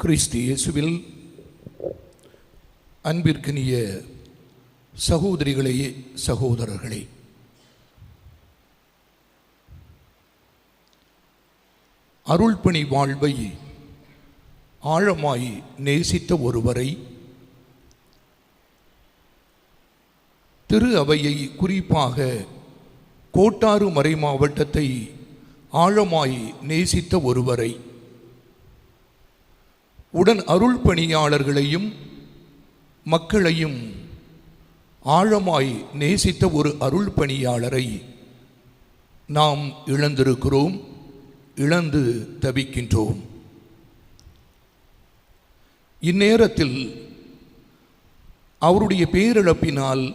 கிறிஸ்து இயேசுவில் அன்பிற்கினிய சகோதரிகளே சகோதரர்களே. அருள்பணி வாழ்வை ஆழமாய் நேசித்த ஒருவரை திரு அவையை குறிப்பாக கோட்டாறு மறை மாவட்டத்தை ஆழமாய் நேசித்த ஒருவரை உடன் அருள் பணியாளர்களையும் மக்களையும் ஆழமாய் நேசித்த ஒரு அருள் பணியாளரை நாம் இழந்திருக்கிறோம் இழந்து தவிக்கின்றோம். இந்நேரத்தில் அவருடைய பேரிழப்பினால்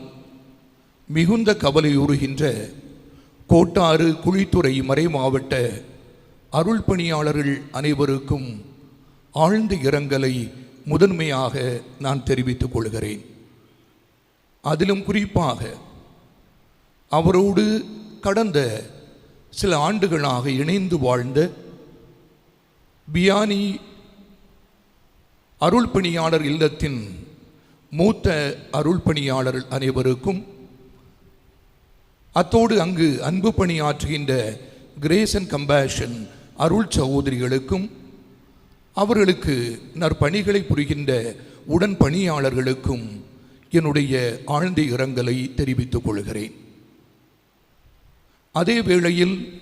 மிகுந்த கவலையுறுகின்ற கோட்டாறு குழித்துறை மறை மாவட்ட அருள் பணியாளர்கள் அனைவருக்கும் ஆழ்ந்த இரங்கலை முதன்மையாக நான் தெரிவித்துக் கொள்கிறேன். அதிலும் குறிப்பாக அவரோடு கடந்த சில ஆண்டுகளாக இணைந்து வாழ்ந்த பியானி அருள் பணியாளர் இல்லத்தின் மூத்த அருள் பணியாளர் அனைவருக்கும் அத்தோடு அங்கு அன்பு பணியாற்றுகின்ற கிரேஸ் அண்ட் கம்பேஷன் அருள் சகோதரிகளுக்கும் அவர்களுக்கு நற்பணிகளை புரிகின்ற உடன் பணியாளர்களுக்கும் என்னுடைய ஆழ்ந்த இரங்கலை தெரிவித்துக் கொள்கிறேன். அதே வேளையில்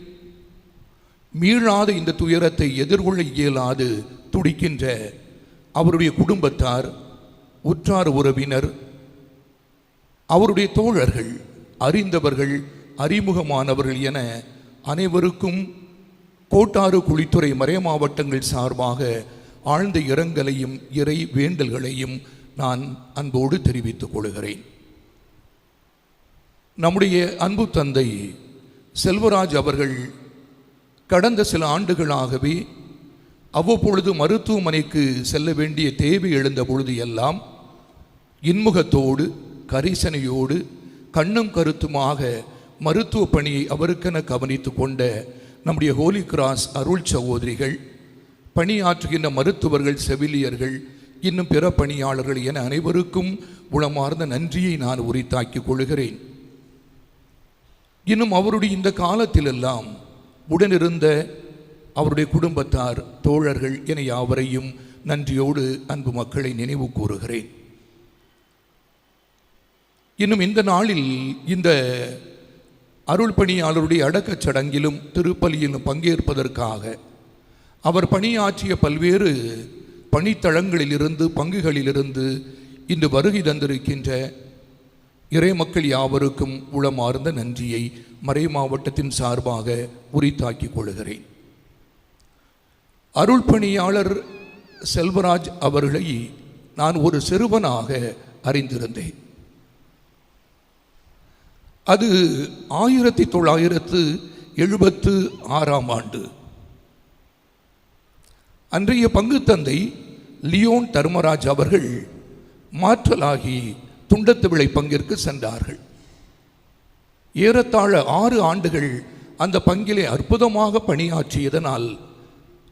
மீளாத இந்த துயரத்தை எதிர்கொள்ள இயலாது துடிக்கின்ற அவருடைய குடும்பத்தார் உற்றார் உறவினர் அவருடைய தோழர்கள் அறிந்தவர்கள் அறிமுகமானவர்கள் என அனைவருக்கும் கோட்டாறு குழித்துறை மறை மாவட்டங்கள் சார்பாக ஆழ்ந்த இரங்கலையும் இறை வேண்டல்களையும் நான் அன்போடு தெரிவித்துக் கொள்கிறேன். நம்முடைய அன்பு தந்தை செல்வராஜ் அவர்கள் கடந்த சில ஆண்டுகளாகவே அவ்வப்பொழுது மருத்துவமனைக்கு செல்ல வேண்டிய தேவை எழுந்த பொழுது எல்லாம் இன்முகத்தோடு கரிசனையோடு கண்ணும் கருத்துமாக மருத்துவ பணியை அவருக்கென கவனித்து கொண்ட நம்முடைய ஹோலி கிராஸ் அருள் சகோதரிகள் பணியாற்றுகின்ற மருத்துவர்கள் செவிலியர்கள் இன்னும் பிற பணியாளர்கள் என அனைவருக்கும் உளமார்ந்த நன்றியை நான் உரித்தாக்கிக் கொள்கிறேன். இன்னும் அவருடைய இந்த காலத்திலெல்லாம் உடனிருந்த அவருடைய குடும்பத்தார் தோழர்கள் என யாவரையும் நன்றியோடு அன்பு மக்களை நினைவு கூறுகிறேன். இன்னும் இந்த நாளில் இந்த அருள் பணியாளருடைய அடக்கச் சடங்கிலும் திருப்பலியிலும் பங்கேற்பதற்காக அவர் பணியாற்றிய பல்வேறு பணித்தளங்களிலிருந்து பங்குகளிலிருந்து இன்று வருகை தந்திருக்கின்ற இறை மக்கள் யாவருக்கும் உளமார்ந்த நன்றியை மறை மாவட்டத்தின் சார்பாக உரித்தாக்கிக் கொள்கிறேன். அருள் பணியாளர் செல்வராஜ் அவர்களை நான் ஒரு சிறுவனாக அறிந்திருந்தேன். அது ஆயிரத்தி தொள்ளாயிரத்து எழுபத்து ஆறாம் ஆண்டு. அன்றைய பங்குத்தந்தை லியோன் தர்மராஜ் அவர்கள் மாற்றலாகி துண்டத்து விளை பங்கிற்கு சென்றார்கள். ஏறத்தாழ ஆறு ஆண்டுகள் அந்த பங்கிலே அற்புதமாக பணியாற்றியதனால்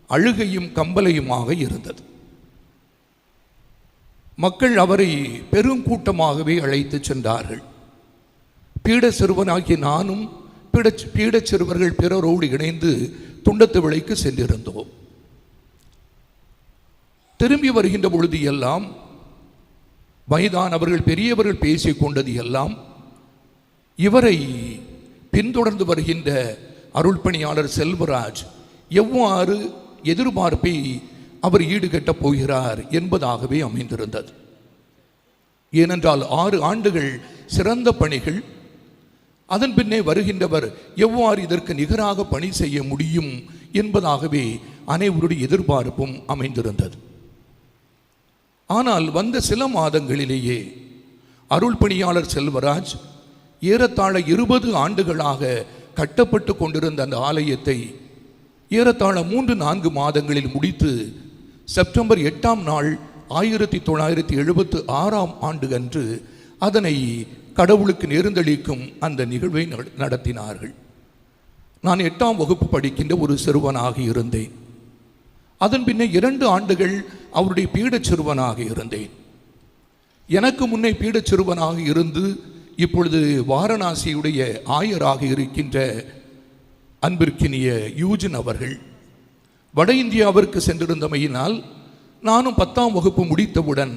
அழுகையும் கம்பலையுமாக இருந்தது. மக்கள் அவரை பெருங்கூட்டமாகவே அழைத்து சென்றார்கள். பீட சிறுவனாகிய நானும் பீட பீடச் சிறுவர்கள் பிறரோடு இணைந்து துண்டத்து விளைக்கு சென்றிருந்தோம். திரும்பி வருகின்ற பொழுது எல்லாம் வயதானவர்கள் பெரியவர்கள் பேசிக் கொண்டது எல்லாம் இவரை பின்தொடர்ந்து வருகின்ற அருள்பணியாளர் செல்வராஜ் எவ்வாறு எதிர்பார்ப்பை அவர் ஈடுகட்டப் போகிறார் என்பதாகவே அமைந்திருந்தது. ஏனென்றால் ஆறு ஆண்டுகள் சிறந்த பணிகள் அதன் பின்னே வருகின்றவர் எவ்வாறு இதற்கு நிகராக பணி செய்ய முடியும் என்பதாகவே அனைவருடைய எதிர்பார்ப்பும் அமைந்திருந்தது. ஆனால் வந்த சில மாதங்களிலேயே அருள் பணியாளர் செல்வராஜ் ஏறத்தாழ இருபது ஆண்டுகளாக கட்டப்பட்டு கொண்டிருந்த அந்த ஆலயத்தை ஏறத்தாழ மூன்று நான்கு மாதங்களில் முடித்து செப்டம்பர் எட்டாம் நாள் ஆயிரத்தி தொள்ளாயிரத்தி எழுபத்து ஆறாம் ஆண்டு அன்று அதனை கடவுளுக்கு நேர்ந்தளிக்கும் அந்த நிகழ்வை நடத்தினார்கள். நான் எட்டாம் வகுப்பு படிக்கின்ற ஒரு சிறுவனாக இருந்தேன். அதன் பின்ன இரண்டு ஆண்டுகள் அவருடைய பீடச் சிறுவனாக இருந்தேன். எனக்கு முன்னே பீடச் சிறுவனாக இருந்து இப்பொழுது வாரணாசியுடைய ஆயராக இருக்கின்ற அன்பிற்கினிய யூஜின் அவர்கள் வட இந்தியாவிற்கு சென்றிருந்தமையினால் நானும் பத்தாம் வகுப்பு முடித்தவுடன்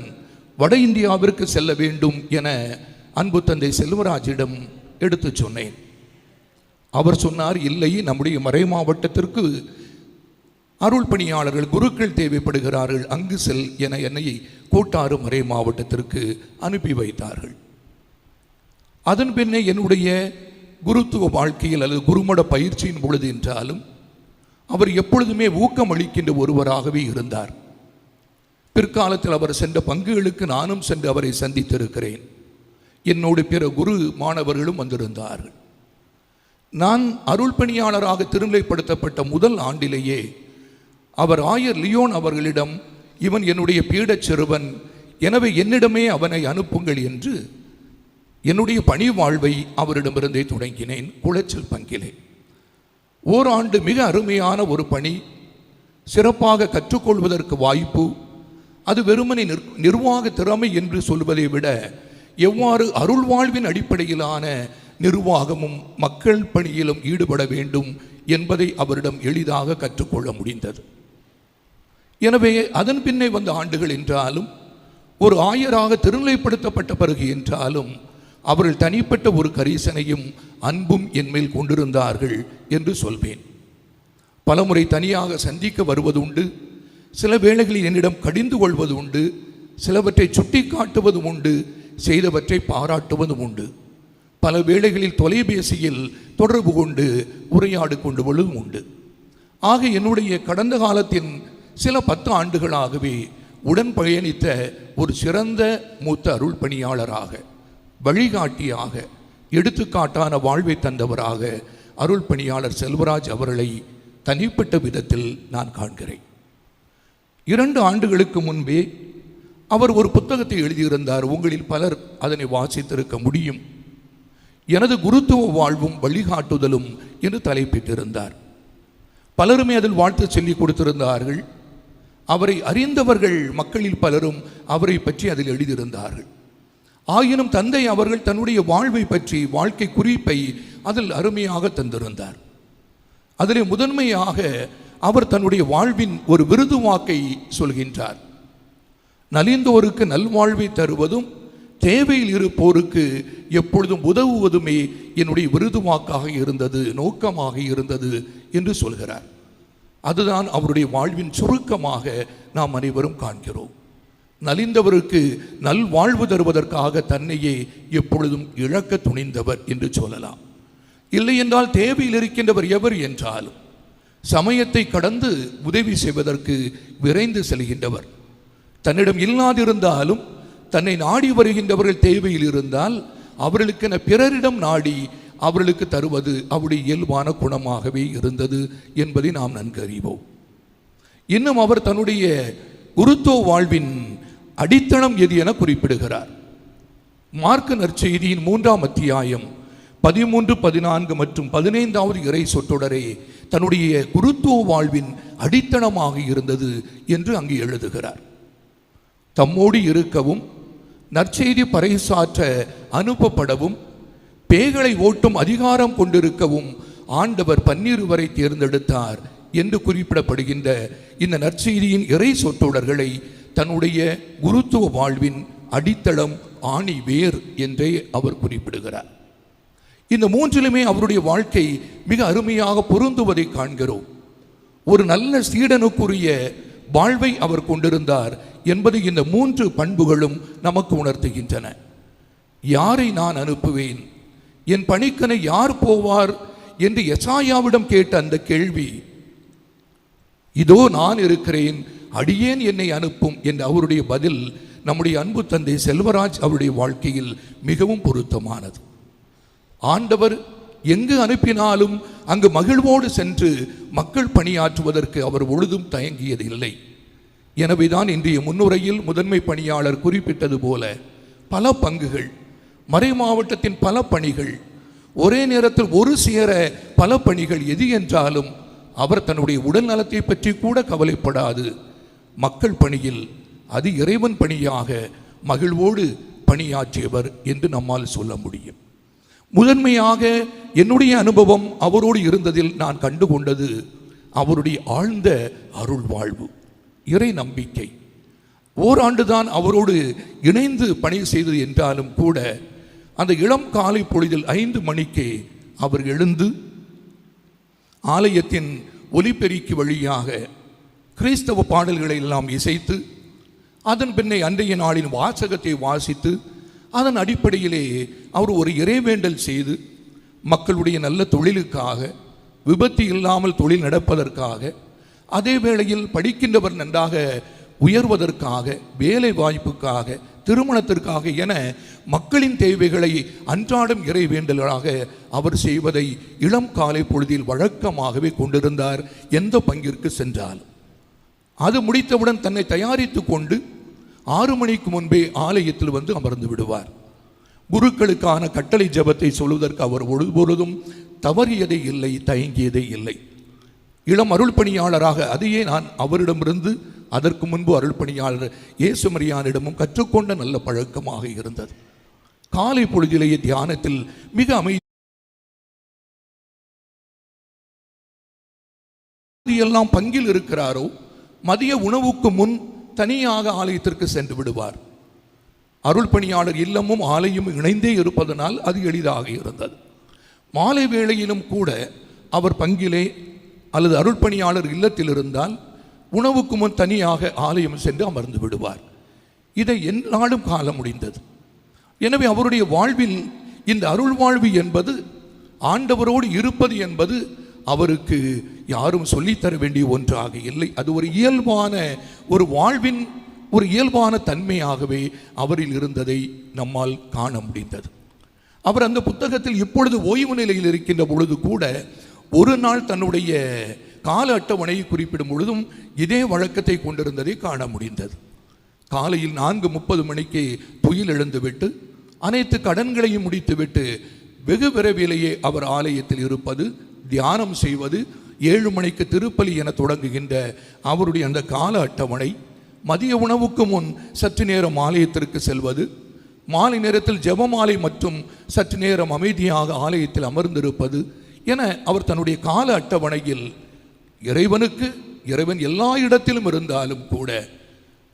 வட இந்தியாவிற்கு செல்ல வேண்டும் என அன்பு தந்தை செல்வராஜிடம் எடுத்துச் சொன்னேன். அவர் சொன்னார் இல்லை நம்முடைய மறை மாவட்டத்திற்கு அருள் பணியாளர்கள் குருக்கள் தேவைப்படுகிறார்கள். அங்கு செல் என என்னை கோட்டாறு மறை மாவட்டத்திற்கு அனுப்பி வைத்தார்கள். அதன் பின்னே என்னுடைய குருத்துவ வாழ்க்கையில் அல்லது குருமட பயிற்சியின் பொழுது என்றாலும் அவர் எப்பொழுதுமே ஊக்கம் அளிக்கின்ற ஒருவராகவே இருந்தார். பிற்காலத்தில் அவர் சென்ற பங்குகளுக்கு நானும் சென்று அவரை சந்தித்திருக்கிறேன். என்னோடு பிற குரு மாணவர்களும் வந்திருந்தார்கள். நான் அருள் பணியாளராக திருநிலைப்படுத்தப்பட்ட முதல் ஆண்டிலேயே அவர் ஆயர் லியோன் அவர்களிடம் இவன் என்னுடைய பீடச் சிறுவன் எனவே என்னிடமே அவனை அனுப்புங்கள் என்று என்னுடைய பணி வாழ்வை அவரிடமிருந்தே தொடங்கினேன் குளச்சல் பங்கிலே. ஓராண்டு மிக அருமையான ஒரு பணி சிறப்பாக கற்றுக்கொள்வதற்கு வாய்ப்பு அது வெறுமனை நிர் நிர்வாக திறமை என்று சொல்வதை விட எவ்வாறு அருள் வாழ்வின் அடிப்படையிலான நிர்வாகமும் மக்கள் பணியிலும் ஈடுபட வேண்டும் என்பதை அவரிடம் எளிதாக கற்றுக்கொள்ள முடிந்தது. எனவே அதன் பின்னே வந்த ஆண்டுகள் என்றாலும் ஒரு ஆயராக திருநிலைப்படுத்தப்பட்ட பிறகு என்றாலும் அவர்கள் தனிப்பட்ட ஒரு கரிசனையும் அன்பும் என்மேல் கொண்டிருந்தார்கள் என்று சொல்வேன். பலமுறை தனியாக சந்திக்க வருவது உண்டு சில வேளைகளில் என்னிடம் கடிந்து கொள்வது உண்டு சிலவற்றை சுட்டி காட்டுவதும் உண்டு செய்தவற்றை பாராட்டுவதும் உண்டு. பல வேளைகளில் தொலைபேசியில் தொடர்பு கொண்டு உரையாடு கொண்டு கொள்வதும் உண்டு. ஆக என்னுடைய கடந்த காலத்தின் சில பத்து ஆண்டுகளாகவே உடன் பயணித்த ஒரு சிறந்த மூத்த அருள் பணியாளராக வழிகாட்டியாக எடுத்துக்காட்டான வாழ்வை தந்தவராக அருள் பணியாளர் செல்வராஜ் அவர்களை தனிப்பட்ட விதத்தில் நான் காண்கிறேன். இரண்டு ஆண்டுகளுக்கு முன்பே அவர் ஒரு புத்தகத்தை எழுதியிருந்தார். உங்களில் பலர் அதனை வாசித்திருக்க முடியும். எனது குருத்துவ வாழ்வும் வழிகாட்டுதலும் என்று தலைப்பிட்டிருந்தார். பலருமே அதில் வாழ்த்து சொல்லி கொடுத்திருந்தார்கள். அவரை அறிந்தவர்கள் மக்களில் பலரும் அவரை பற்றி அதில் எழுதியிருந்தார்கள். ஆயினும் தந்தை அவர்கள் தன்னுடைய வாழ்வை பற்றி வாழ்க்கை குறிப்பை அதில் அருமையாக தந்திருந்தார். அதிலே முதன்மையாக அவர் தன்னுடைய வாழ்வின் ஒரு விருது வாக்கை சொல்கின்றார். நலிந்தோருக்கு நல்வாழ்வை தருவதும் தேவையில் இருப்போருக்கு எப்பொழுதும் உதவுவதுமே என்னுடைய விருதுவாக்காக இருந்தது நோக்கமாக இருந்தது என்று சொல்கிறார். அதுதான் அவருடைய வாழ்வின் சுருக்கமாக நாம் அனைவரும் காண்கிறோம். நலிந்தவருக்கு நல்வாழ்வு தருவதற்காக தன்னையே எப்பொழுதும் இழக்க துணிந்தவர் என்று சொல்லலாம். இல்லை என்றால் தேவையில் இருக்கின்றவர் எவர் என்றாலும் சமயத்தை கடந்து உதவி செய்வதற்கு விரைந்து செல்கின்றவர். தன்னிடம் இல்லாதிருந்தாலும் தன்னை நாடி வருகின்றவர்கள் தேவையில் இருந்தால் அவர்களுக்கென பிறரிடம் நாடி அவர்களுக்கு தருவது அவருடைய இயல்பான குணமாகவே இருந்தது என்பதை நாம் நன்கு அறிவோம். இன்னும் அவர் தன்னுடைய குருத்துவ வாழ்வின் அடித்தளம் எது என குறிப்பிடுகிறார். மார்க்க நற்செய்தியின் மூன்றாம் அத்தியாயம் பதிமூன்று பதினான்கு மற்றும் பதினைந்தாவது இறை சொற்றொடரே தன்னுடைய குருத்துவ வாழ்வின் அடித்தளமாக இருந்தது என்று அங்கு எழுதுகிறார். தம்மோடு இருக்கவும் நற்செய்தி பறைசாற்ற அனுப்பப்படவும் பேய்களை ஓட்டும் அதிகாரம் கொண்டிருக்கவும் ஆண்டவர் பன்னிருவரை தேர்ந்தெடுத்தார் என்று குறிப்பிடப்படுகின்ற இந்த நற்செய்தியின் இறை சொற்றொடர்களை தன்னுடைய குருத்துவ வாழ்வின் அடித்தளம் ஆணி வேர் என்றே அவர் குறிப்பிடுகிறார். இந்த மூன்றிலுமே அவருடைய வாழ்க்கை மிக அருமையாக பொருந்துவதை காண்கிறோம். ஒரு நல்ல சீடனுக்குரிய வாழ்வை அவர் கொண்டிருந்தார் என்பதை இந்த மூன்று பண்புகளும் நமக்கு உணர்த்துகின்றன. யாரை நான் அனுப்புவேன்? என் பணிக்கனை யார் போவார்? என்று எசாயாவிடம் கேட்ட அந்த கேள்வி இதோ நான் இருக்கிறேன் அடியேன் என்னை அனுப்பும் என்ற அவருடைய பதில் நம்முடைய அன்பு தந்தை செல்வராஜ் அவருடைய வாழ்க்கையில் மிகவும் பொருத்தமானது. ஆண்டவர் எங்கு அனுப்பினாலும் அங்கு மகிழ்வோடு சென்று மக்கள் பணியாற்றுவதற்கு அவர் பொழுதும் தயங்கியதில்லை. எனவேதான் இன்றைய முன்னுரையில் முதன்மை பணியாளர் குறிப்பிட்டது போல பல பங்குகள் மறை மாவட்டத்தின் பல பணிகள் ஒரே நேரத்தில் ஒரு சேர பல பணிகள் எது என்றாலும் அவர் தன்னுடைய உடல் நலத்தை பற்றி கூட கவலைப்படாது. மக்கள் பணியில் அது இறைவன் பணியாக மகிழ்வோடு பணியாற்றியவர் என்று நம்மால் சொல்ல முடியும். முதன்மையாக என்னுடைய அனுபவம் அவரோடு இருந்ததில் நான் கண்டுகொண்டது அவருடைய ஆழ்ந்த அருள் வாழ்வு இறை நம்பிக்கை. ஓராண்டுதான் அவரோடு இணைந்து பணி செய்தது என்றாலும் கூட அந்த இளம் காலை பொழுதில் ஐந்து மணிக்கு அவர் எழுந்து ஆலயத்தின் ஒலிபெருக்கி வழியாக கிறிஸ்தவ பாடல்களை எல்லாம் இசைத்து அதன் பின்னே அன்றைய நாளின் வாசகத்தை வாசித்து அதன் அடிப்படையிலே அவர் ஒரு இறைவேண்டல் செய்து மக்களுடைய நல்ல தொழிலுக்காக விபத்து இல்லாமல் தொழில் நடப்பதற்காக அதே வேளையில் படிக்கின்றவர் நன்றாக உயர்வதற்காக வேலை வாய்ப்புக்காக திருமணத்திற்காக என மக்களின் தேவைகளை அன்றாடம் இறைவேண்டலாக அவர் செய்வதை இளம் காலை பொழுதில் வழக்கமாகவே கொண்டிருந்தார். எந்த பங்கிற்கு சென்றாலும் அது முடித்தவுடன் தன்னை தயாரித்து கொண்டு ஆறு மணிக்கு முன்பே ஆலயத்தில் வந்து அமர்ந்து விடுவார். குருக்களுக்கான கட்டளை ஜெபத்தை சொல்வதற்கு அவர் ஒருபொழுதும் தவறியதே இல்லை தயங்கியதே இல்லை. இளம் அருள் பணியாளராக அதையே நான் அவரிடமிருந்து அதற்கு முன்பு அருள் பணியாளர் இயேசுமரியானிடமும் கற்றுக்கொண்ட நல்ல பழக்கமாக இருந்தது. காலை பொழுதிலேயே தியானத்தில் மிக அமைதி எல்லாம் பங்கில் இருக்கிறாரோ மதிய உணவுக்கு முன் தனியாக ஆலயத்திற்கு சென்று விடுவார். அருள் பணியாளர் இல்லமும் ஆலயமும் இணைந்தே இருப்பதனால் அது எளிதாக இருந்தது. மாலை வேளையிலும் கூட அவர் பங்கிலே அல்லது அருள்பணியாளர் இல்லத்தில் இருந்தால் உணவுக்கு முன் தனியாக ஆலயம் சென்று அமர்ந்து விடுவார். இதை எந்நாளும் கால முடிந்தது. எனவே அவருடைய வாழ்வில் இந்த அருள் வாழ்வு என்பது ஆண்டவரோடு இருப்பது என்பது அவருக்கு யாரும் சொல்லித்தர வேண்டிய ஒன்றாக இல்லை. அது ஒரு இயல்பான ஒரு வாழ்வின் ஒரு இயல்பான தன்மையாகவே அவரில் இருந்ததை நம்மால் காண முடிந்தது. அவர் அந்த புத்தகத்தில் இப்பொழுது ஓய்வு நிலையில் இருக்கின்ற பொழுது கூட ஒரு நாள் தன்னுடைய கால அட்டவணையை குறிப்பிடும் பொழுதும் இதே வழக்கத்தை கொண்டிருந்ததை காண முடிந்தது. காலையில் நான்கு முப்பது மணிக்கு துயில் எழுந்துவிட்டு அனைத்து கடன்களையும் முடித்துவிட்டு வெகு விரைவிலேயே அவர் ஆலயத்தில் இருப்பது தியானம் செய்வது ஏழு மணிக்கு திருப்பலி என தொடங்குகின்ற அவருடைய அந்த கால அட்டவணை மதிய உணவுக்கு முன் சற்று நேரம் ஆலயத்திற்கு செல்வது மாலை நேரத்தில் ஜெபமாலை மற்றும் சற்று நேரம் அமைதியாக ஆலயத்தில் அமர்ந்திருப்பது என அவர் தன்னுடைய கால அட்டவணையில் இறைவனுக்கு இறைவன் எல்லா இடத்திலும் இருந்தாலும் கூட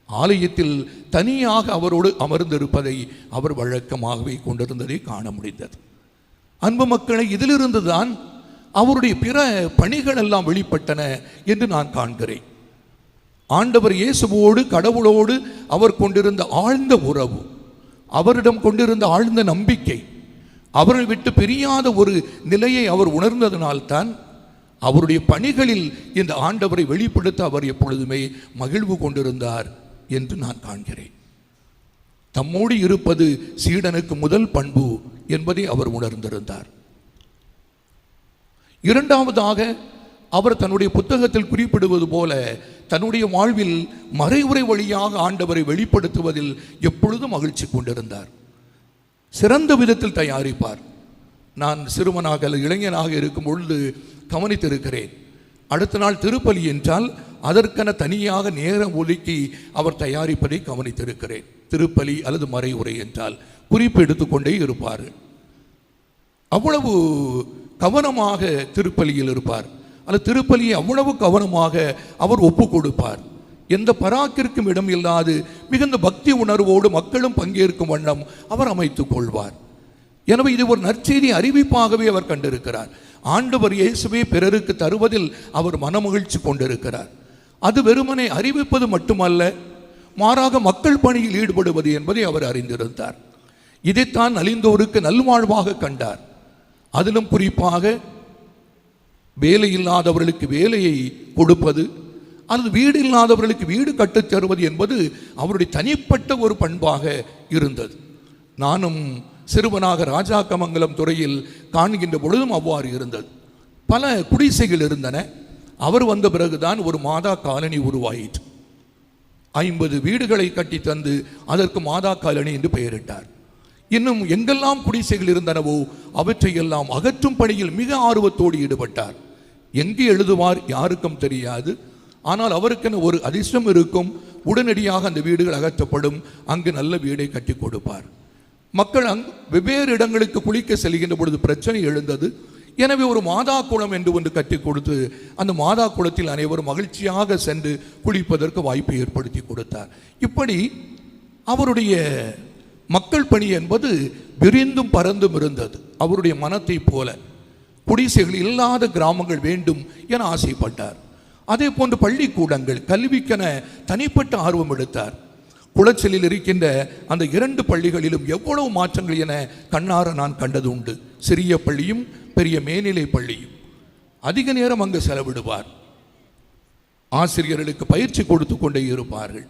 ஆலயத்தில் தனியாக அவரோடு அமர்ந்திருப்பதை அவர் வழக்கமாகவே கொண்டிருந்ததை காண முடிந்தது. அன்பு மக்களை இதிலிருந்து தான் அவருடைய பிற பணிகள் எல்லாம் வெளிப்பட்டன என்று நான் காண்கிறேன். ஆண்டவர் இயேசுவோடு கடவுளோடு அவர் கொண்டிருந்த ஆழ்ந்த உறவு அவரிடம் கொண்டிருந்த ஆழ்ந்த நம்பிக்கை அவரை விட்டு பிரியாத ஒரு நிலையை அவர் உணர்ந்ததனால்தான் அவருடைய பணிகளில் இந்த ஆண்டவரை வெளிப்படுத்த அவர் எப்பொழுதுமே மகிழ்வு கொண்டிருந்தார் என்று நான் காண்கிறேன். தம்மோடு இருப்பது சீடனுக்கு முதல் பண்பு என்பதை அவர் உணர்ந்திருந்தார். இரண்டாவதாக அவர் தன்னுடைய புத்தகத்தில் குறிப்பிடுவது போல தன்னுடைய வாழ்வில் மறைவுரை வழியாக ஆண்டவரை வெளிப்படுத்துவதில் எப்பொழுதும் மகிழ்ச்சி கொண்டிருந்தார். சிறந்த விதத்தில் தயாரிப்பார். நான் சிறுவனாக அல்லது இளைஞனாக இருக்கும் பொழுது கவனித்திருக்கிறேன். அடுத்த நாள் திருப்பலி என்றால் அதற்கென தனியாக நேரம் ஒதுக்கி அவர் தயாரிப்பதை கவனித்திருக்கிறேன். திருப்பலி அல்லது மறைவுரை என்றால் குறிப்பு எடுத்துக்கொண்டே இருப்பார். அவ்வளவு கவனமாக திருப்பலியில் இருப்பார். அல்ல திருப்பலியை அவ்வளவு கவனமாக அவர் ஒப்பு கொடுப்பார் எந்த பராக்கிற்கும் இடம் இல்லாது மிகுந்த பக்தி உணர்வோடு மக்களும் பங்கேற்கும் வண்ணம் அவர் அமைத்துக் கொள்வார். எனவே இது ஒரு நற்செய்தி அறிவிப்பாகவே அவர் கண்டிருக்கிறார். ஆண்டவர் இயேசுவே பிறருக்கு தருவதில் அவர் மனமகிழ்ச்சி கொண்டிருக்கிறார். அது வெறுமனை அறிவிப்பது மட்டுமல்ல மாறாக மக்கள் பணியில் ஈடுபடுவது என்பதை அவர் அறிந்திருந்தார். இதைத்தான் நலிந்தோருக்கு நல்வாழ்வாக கண்டார். அதிலும் குறிப்பாக வேலை இல்லாதவர்களுக்கு வேலையை கொடுப்பது அல்லது வீடு இல்லாதவர்களுக்கு வீடு கட்டுத் தருவது என்பது அவருடைய தனிப்பட்ட ஒரு பண்பாக இருந்தது. நானும் சிறுவனாக ராஜாக்கமங்கலம் துறையில் காண்கின்ற பொழுதும் அவ்வாறு இருந்தது. பல குடிசைகள் இருந்தன. அவர் வந்த பிறகுதான் ஒரு மாதா காலனி உருவாயிற்று. ஐம்பது வீடுகளை கட்டி தந்து அதற்கு மாதா காலனி என்று பெயரிட்டார். இன்னும் எங்கெல்லாம் குடிசைகள் இருந்தனவோ அவற்றையெல்லாம் அகற்றும் பணியில் மிக ஆர்வத்தோடு ஈடுபட்டார். எங்கே எழுதுவார் யாருக்கும் தெரியாது. ஆனால் அவருக்கென ஒரு அதிர்ஷ்டம் இருக்கும். உடனடியாக அந்த வீடுகள் அகற்றப்படும். அங்கு நல்ல வீடை கட்டி கொடுப்பார். மக்கள் அங் வெவ்வேறு இடங்களுக்கு குளிக்க செல்கின்ற பொழுது பிரச்சனை எழுந்தது. எனவே ஒரு மாதா குளம் என்று ஒன்று கட்டி கொடுத்து அந்த மாதா குளத்தில் அனைவரும் மகிழ்ச்சியாக சென்று குளிப்பதற்கு வாய்ப்பை ஏற்படுத்தி கொடுத்தார். இப்படி அவருடைய மக்கள் பணி என்பது விரிந்தும் பறந்தும் இருந்தது. அவருடைய மனத்தை போல குடிசைகள் இல்லாத கிராமங்கள் வேண்டும் என ஆசைப்பட்டார். அதே போன்று பள்ளிக்கூடங்கள் கல்விக்கென தனிப்பட்ட ஆர்வம் எடுத்தார். குளச்சலில் இருக்கின்ற அந்த இரண்டு பள்ளிகளிலும் எவ்வளவு மாற்றங்கள் என கண்ணார நான் கண்டது உண்டு. சிறிய பள்ளியும் பெரிய மேல்நிலை பள்ளியும். அதிக நேரம் அங்கு செலவிடுவார். ஆசிரியர்களுக்கு பயிற்சி கொடுத்து கொண்டே இருப்பார்கள்.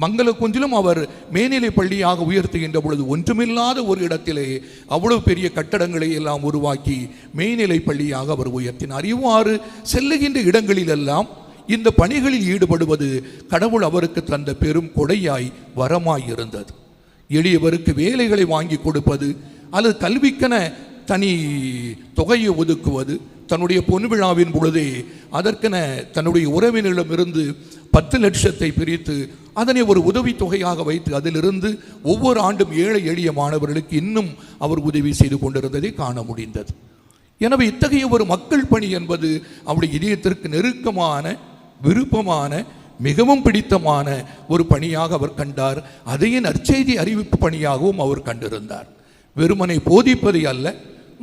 மங்கள குஞ்சிலும் அவர் மேல்நிலை பள்ளியாக உயர்த்துகின்ற பொழுது ஒன்றுமில்லாத ஒரு இடத்திலே அவ்வளவு பெரிய கட்டடங்களை எல்லாம் உருவாக்கி மேல்நிலை பள்ளியாக அவர் உயர்த்தினார். இவ்வாறு செல்லுகின்ற இடங்களிலெல்லாம் இந்த பணிகளில் ஈடுபடுவது கடவுள் அவருக்கு தந்த பெரும் கொடையாய் வரமாய் இருந்தது எளியவருக்கு வேலைகளை வாங்கி கொடுப்பது அல்லது கல்விக்கென தனி தொகையை ஒதுக்குவது தன்னுடைய பொன் விழாவின் பொழுதே அதற்கென தன்னுடைய உறவினரிடமிருந்து பத்து லட்சத்தை பிரித்து அதனை ஒரு உதவித்தொகையாக வைத்து அதிலிருந்து ஒவ்வொரு ஆண்டும் ஏழை எளிய மாணவர்களுக்கு இன்னும் அவர் உதவி செய்து கொண்டிருந்ததை காண முடிந்தது. எனவே இத்தகைய ஒரு மக்கள் பணி என்பது அவருடைய இதயத்திற்கு நெருக்கமான விருப்பமான மிகவும் பிடித்தமான ஒரு பணியாக அவர் கண்டார். அதையே நற்செய்தி அறிவிப்பு பணியாகவும் அவர் கண்டிருந்தார். வெறுமனை போதிப்பதை அல்ல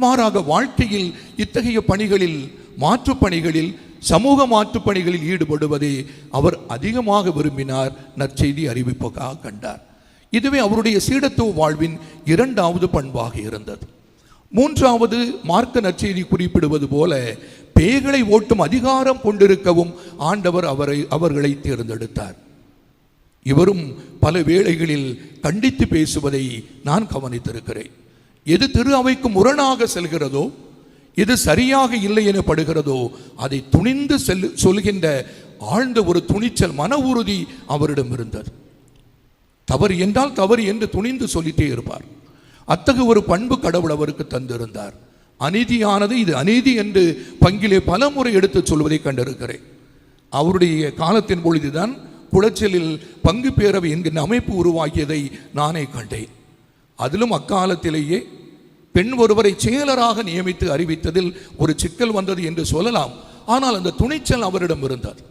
மாறாக வாழ்க்கையில் இத்தகைய பணிகளில் மாற்றுப் பணிகளில் சமூக மாற்றுப் பணிகளில் ஈடுபடுவதை அவர் அதிகமாக விரும்பினார். நற்செய்தி அறிவிப்புக்காக கண்டார். இதுவே அவருடைய சீடத்துவ வாழ்வின் இரண்டாவது பண்பாக இருந்தது. மூன்றாவது மார்க்க நற்செய்தி குறிப்பிடுவது போல பேய்களை ஓட்டும் அதிகாரம் கொண்டிருக்கவும் ஆண்டவர் அவரை அவர்களை தேர்ந்தெடுத்தார். இவரும் பல வேளைகளில் கண்டித்து பேசுவதை நான் கவனித்திருக்கிறேன். எது திரு அவைக்கு முரணாக செல்கிறதோ எது சரியாக இல்லை என படுகிறதோ அதை துணிந்து செல் சொல்கின்ற ஆழ்ந்த ஒரு துணிச்சல் மன உறுதி அவரிடம் இருந்தது. தவறு என்றால் தவறு என்று துணிந்து சொல்லிட்டே இருப்பார். அத்தகைய ஒரு பண்பு கடவுள் அவருக்கு தந்திருந்தார். அநீதியானது இது அநீதி என்று பங்கிலே பல முறை எடுத்து சொல்வதை கண்டிருக்கிறேன். அவருடைய காலத்தின் பொழுதுதான் குளச்சலில் பங்கு பேரவை என்கின்ற அமைப்பு உருவாகியதை நானே கண்டேன். அதிலும் அக்காலத்திலேயே பெண் ஒருவரை செயலராக நியமித்து அறிவித்ததில் ஒரு சிக்கல் வந்தது என்று சொல்லலாம். ஆனால் அந்த துணிச்சல் அவரிடம் இருந்தார்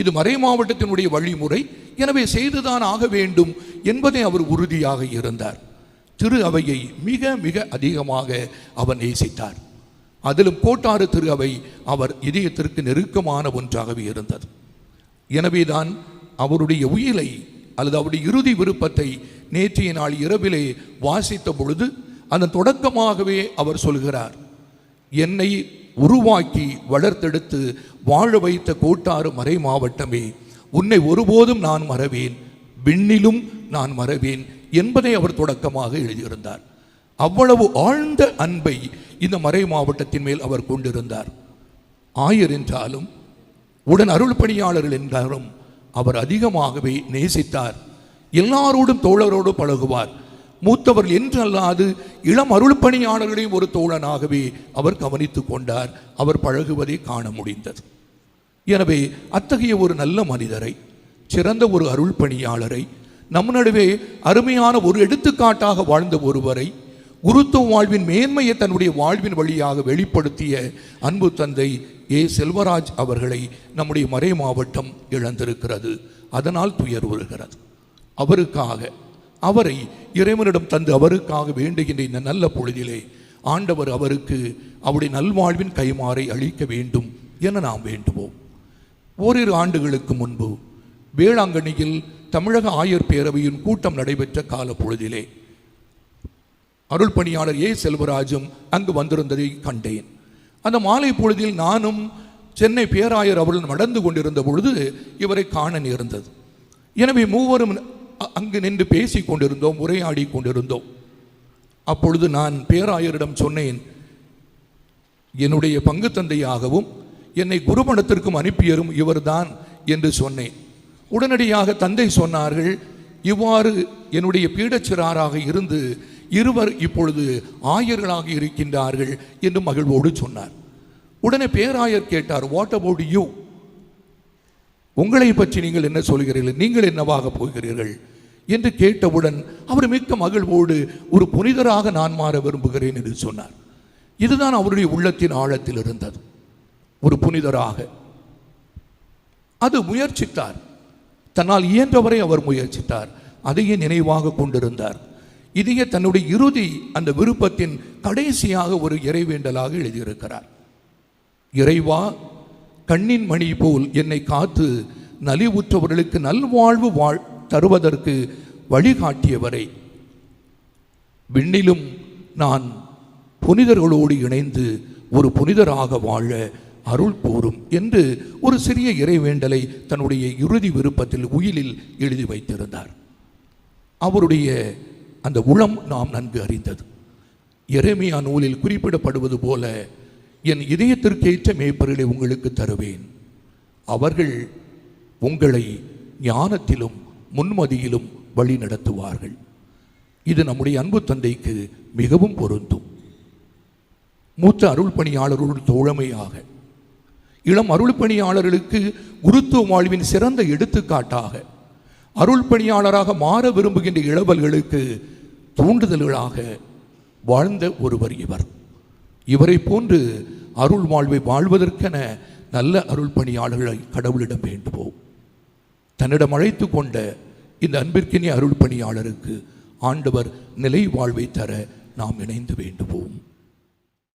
இது மறை மாவட்டத்தினுடைய வழிமுறை. எனவே செய்துதான் ஆக வேண்டும் என்பதை அவர் உறுதியாக இருந்தார். திரு அவையை மிக மிக அதிகமாக அவர் நேசித்தார். அதிலும் கோட்டாறு திரு அவை அவர் இதயத்திற்கு நெருக்கமான ஒன்றாகவே இருந்தது. எனவேதான் அவருடைய உயிரை அல்லது அவருடைய இறுதி விருப்பத்தை நேற்றைய நாள் இரவிலே வாசித்த பொழுது அந்த தொடக்கமாகவே அவர் சொல்கிறார் என்னை உருவாக்கி வளர்த்தெடுத்து வாழ வைத்த கோட்டாறு மறை மாவட்டமே உன்னை ஒருபோதும் நான் மறவேன் விண்ணிலும் நான் மறவேன் என்பதை அவர் தொடக்கமாக எழுதியிருந்தார். அவ்வளவு ஆழ்ந்த அன்பை இந்த மறை மாவட்டத்தின் மேல் அவர் கொண்டிருந்தார். ஆயர் என்றாலும் உடன் அருள் பணியாளர்கள் என்றாலும் அவர் அதிகமாகவே நேசித்தார். எல்லாரோடும் தோழரோடு பழகுவார். மூத்தவர்கள் என்று அல்லாது இளம் அருள் பணியாளர்களையும் ஒரு தோழனாகவே அவர் கவனித்துக் கொண்டார். அவர் பழகுவதை காண முடிந்தது. எனவே அத்தகைய ஒரு நல்ல மனிதரை சிறந்த ஒரு அருள் பணியாளரை நம் நடுவே அருமையான ஒரு எடுத்துக்காட்டாக வாழ்ந்த ஒருவரை குருத்துவ வாழ்வின் மேன்மையை தன்னுடைய வாழ்வின் வழியாக வெளிப்படுத்திய அன்பு தந்தை ஏ செல்வராஜ் அவர்களை நம்முடைய மறை மாவட்டம் இழந்திருக்கிறது. அதனால் துயர் வருகிறது அவருக்காக அவரை இறைவனிடம் தந்து அவருக்காக வேண்டுகின்ற இந்த நல்ல பொழுதிலே ஆண்டவர் அவருக்கு அவருடைய நல்வாழ்வின் கைமாறை அளிக்க வேண்டும் என நாம் வேண்டுவோம். ஓரிரு ஆண்டுகளுக்கு முன்பு வேளாங்கண்ணியில் தமிழக ஆயர் பேரவையின் கூட்டம் நடைபெற்ற கால பொழுதிலே அருள் பணியாளர் ஏ செல்வராஜும் அங்கு வந்திருந்ததை கண்டேன். அந்த மாலை பொழுதில் நானும் சென்னை பேராயர் அவர்கள் நடந்து கொண்டிருந்த பொழுது இவரை காண நேர்ந்தது. எனவே மூவரும் அங்கு நின்று பேசிக் கொண்டிருந்தோம் உரையாடி கொண்டிருந்தோம். அப்பொழுது நான் பேராயரிடம் சொன்னேன் என்னுடைய பங்கு தந்தையாகவும் என்னை குருமணத்திற்கும் அனுப்பியரும் இவர்தான் என்று சொன்னேன். உடனடியாக தந்தை சொன்னார்கள் இவ்வாறு என்னுடைய பீடச்சிறாராக இருந்து இருவர் இப்பொழுது ஆயர்களாக இருக்கின்றார்கள் என்று மகிழ்வோடு சொன்னார். உடனே பேராயர் கேட்டார் வாட் அபவுட் யூ உங்களை பற்றி நீங்கள் என்ன சொல்கிறீர்கள்? நீங்கள் என்னவாக போகிறீர்கள்? என்று கேட்டவுடன் அவர் மிக்க மகிழ்வோடு ஒரு புனிதராக நான் மாற விரும்புகிறேன் என்று சொன்னார். இதுதான் அவருடைய உள்ளத்தின் ஆழத்தில் இருந்தது. ஒரு புனிதராக. அது முயற்சித்தார். தன்னால் இயன்றவரை அவர் முயற்சித்தார். அதையே நினைவாக கொண்டிருந்தார். இதையே தன்னுடைய இறுதி அந்த விருப்பத்தின் கடைசியாக ஒரு இறைவேண்டலாக எழுதியிருக்கிறார். இறைவா கண்ணின் மணி போல் என்னை காத்து நலிவுற்றவர்களுக்கு நல்வாழ்வு வாழ் தருவதற்கு வழிகாட்டியவரை. விண்ணிலும் நான் புனிதர்களோடு இணைந்து ஒரு புனிதராக வாழ அருள் கூறும் என்று ஒரு சிறிய இறைவேண்டலை தன்னுடைய இறுதி விருப்பத்தில் உயிலில் எழுதி வைத்திருந்தார். அவருடைய அந்த உளம் நாம் நன்கு அறிந்தது. எரேமியா நூலில் குறிப்பிடப்படுவது போல என் இதயத்திற்கேற்ற மேய்ப்பர்களை உங்களுக்கு தருவேன். அவர்கள் உங்களை ஞானத்திலும் முன்மதியிலும் வழி நடத்துவார்கள். இது நம்முடைய அன்பு தந்தைக்கு மிகவும் பொருந்தும். மூத்த அருள் தோழமையாக இளம் அருள் பணியாளர்களுக்கு குருத்துவ வாழ்வின் சிறந்த எடுத்துக்காட்டாக அருள் பணியாளராக மாற விரும்புகின்ற இளவல்களுக்கு தூண்டுதல்களாக வாழ்ந்த ஒருவர் இவர். இவரை போன்று அருள் வாழ்வை வாழ்வதற்கென நல்ல அருள் பணியாளர்களை கடவுளிடம் வேண்டுவோம். தன்னிடம் அழைத்து கொண்ட இந்த அன்பிற்கினிய அருள் பணியாளருக்கு ஆண்டவர் நிலை வாழ்வை தர நாம் இணைந்து வேண்டுவோம்.